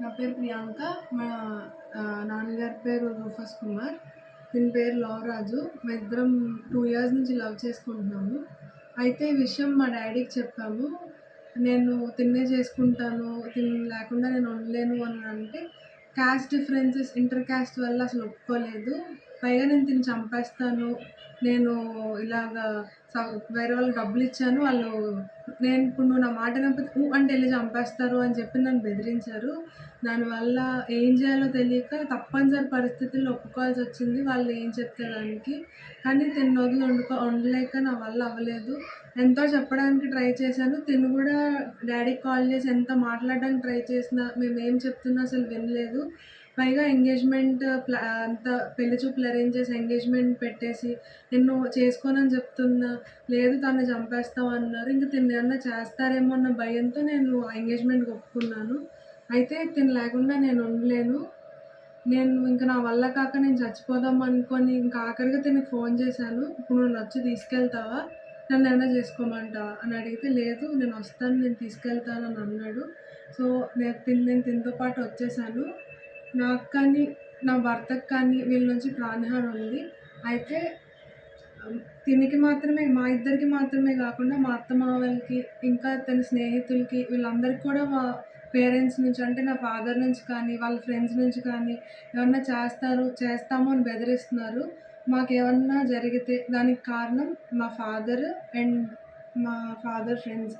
నా పేరు ప్రియాంక. మా నాన్నగారి పేరు రూఫస్ కుమార్. దీని పేరు లవరాజు. మా ఇద్దరం టూ ఇయర్స్ నుంచి లవ్ చేసుకుంటున్నాము. అయితే ఈ విషయం మా డాడీకి చెప్పాము. నేను తిన్నే చేసుకుంటాను తిన్ లేకుండా నేను ఉండలేను అని అంటే క్యాస్ట్ డిఫరెన్సెస్ ఇంటర్ క్యాస్ట్ వల్ల అసలు ఒప్పుకోలేదు. పైగా నేను తిని చంపేస్తాను. నేను ఇలాగా వేరే వాళ్ళకి డబ్బులు ఇచ్చాను. వాళ్ళు నేను ఇప్పుడు నువ్వు నా మాట వినకపోతే ఊ అంటే వెళ్ళి చంపేస్తారు అని చెప్పి నన్ను బెదిరించారు. దానివల్ల ఏం చేయాలో తెలియక తప్పనిసరి పరిస్థితుల్లో ఒప్పుకోవాల్సి వచ్చింది. వాళ్ళు ఏం చెప్తే దానికి కానీ తిన్న రోజులు వండుకో వండలేక నా వల్ల అవ్వలేదు. ఎంతో చెప్పడానికి ట్రై చేశాను. తిను కూడా డాడీకి కాల్ చేసి ఎంత మాట్లాడడానికి ట్రై చేసినా మేము ఏం చెప్తున్నా అసలు వినలేదు. పైగా ఎంగేజ్మెంట్ ప్లా అంత పెళ్ళి చూపులు అరేంజ్ చేసి ఎంగేజ్మెంట్ పెట్టేసి నిన్ను చేసుకోనని చెప్తున్నా లేదు తను చంపేస్తావు అన్నారు. ఇంక తిని ఏమన్నా చేస్తారేమో అన్న భయంతో నేను ఎంగేజ్మెంట్కి ఒప్పుకున్నాను. అయితే తిన లేకుండా నేను ఉండలేను. నేను ఇంకా నా వల్ల కాక నేను చచ్చిపోదాం అనుకొని ఇంకా ఆఖరిగా తినకి ఫోన్ చేశాను. ఇప్పుడు నువ్వు వచ్చి తీసుకెళ్తావా? నన్ను ఏమైనా చేసుకోమంటావా? అని అడిగితే లేదు నేను వస్తాను నేను తీసుకెళ్తాను అని అన్నాడు. సో నేను తిని నేను తినతో పాటు వచ్చేసాను. నాకు కానీ నా భర్తకు కానీ వీళ్ళ నుంచి ప్రాణహాని ఉంది. అయితే తినికి మాత్రమే మా ఇద్దరికి మాత్రమే కాకుండా మా అత్త మావలకి ఇంకా తన స్నేహితులకి వీళ్ళందరికీ కూడా మా పేరెంట్స్ నుంచి అంటే నా ఫాదర్ నుంచి కానీ వాళ్ళ ఫ్రెండ్స్ నుంచి కానీ ఏమన్నా చేస్తారు చేస్తాము అని బెదిరిస్తున్నారు. మాకు ఏమన్నా జరిగితే దానికి కారణం మా ఫాదర్ అండ్ మా ఫాదర్ ఫ్రెండ్స్.